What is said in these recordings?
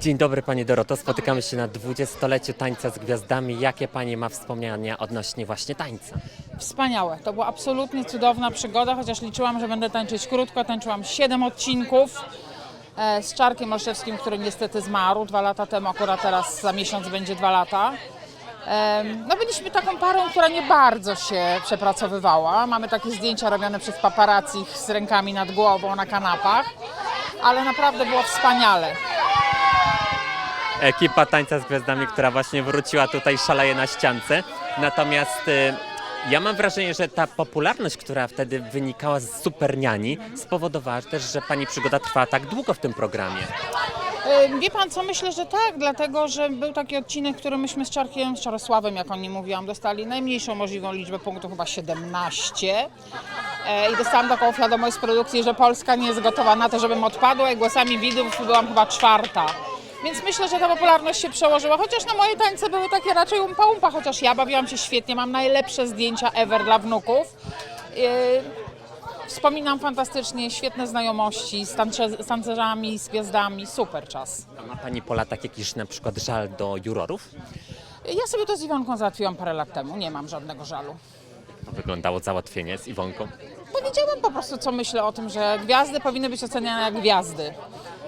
Dzień dobry Pani Doroto, spotykamy się na 20-leciu tańca z gwiazdami. Jakie Pani ma wspomnienia odnośnie właśnie tańca? Wspaniałe. To była absolutnie cudowna przygoda, chociaż liczyłam, że będę tańczyć krótko. Tańczyłam 7 odcinków e, z Czarkiem Olszewskim, który niestety zmarł dwa lata temu, akurat teraz za miesiąc będzie dwa lata. No byliśmy taką parą, która nie bardzo się przepracowywała. Mamy takie zdjęcia robione przez paparazzi z rękami nad głową na kanapach, ale naprawdę było wspaniale. Ekipa tańca z gwiazdami, która właśnie wróciła tutaj szaleje na ściance. Natomiast y, ja mam wrażenie, że ta popularność, która wtedy wynikała z Superniani, spowodowała też, że Pani przygoda trwała tak długo w tym programie. Y, Wie pan co, myślę, że tak, dlatego że był taki odcinek, który myśmy z Czarkiem, z Czarosławem, jak o nim mówiłam, dostali najmniejszą możliwą liczbę punktów, chyba 17. E, I dostałam taką wiadomość z produkcji, że Polska nie jest gotowa na to, żebym odpadła i głosami widzów byłam chyba czwarta. Więc myślę, że ta popularność się przełożyła, chociaż na moje tańce były takie raczej umpa-umpa, chociaż ja bawiłam się świetnie, mam najlepsze zdjęcia ever dla wnuków. Y, Wspominam fantastycznie, świetne znajomości z, z tancerzami, z gwiazdami, super czas. A ma Pani po latach jakiś na przykład żal do jurorów? Ja sobie to z Iwonką załatwiłam parę lat temu, nie mam żadnego żalu. To wyglądało załatwienie z Iwonką. Powiedziałam po prostu, co myślę o tym, że gwiazdy powinny być oceniane jak gwiazdy.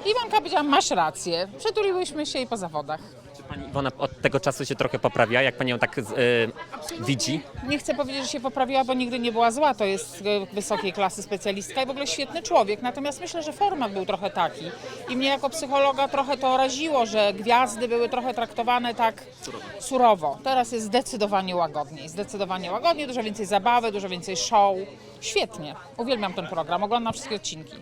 Iwonka powiedziała, masz rację. Przytuliłyśmy się i po zawodach. Czy Pani Iwona od tego czasu się trochę poprawia? Jak Pani ją tak y, widzi? Nie chcę powiedzieć, że się poprawiła, bo nigdy nie była zła. To jest e, wysokiej klasy specjalistka i w ogóle świetny człowiek. Natomiast myślę, że format był trochę taki. I mnie jako psychologa trochę to raziło, że gwiazdy były trochę traktowane tak surowo. Teraz jest zdecydowanie łagodniej. Zdecydowanie łagodniej, dużo więcej zabawy, dużo więcej show. Świetnie. Uwielbiam ten program. Oglądam wszystkie odcinki.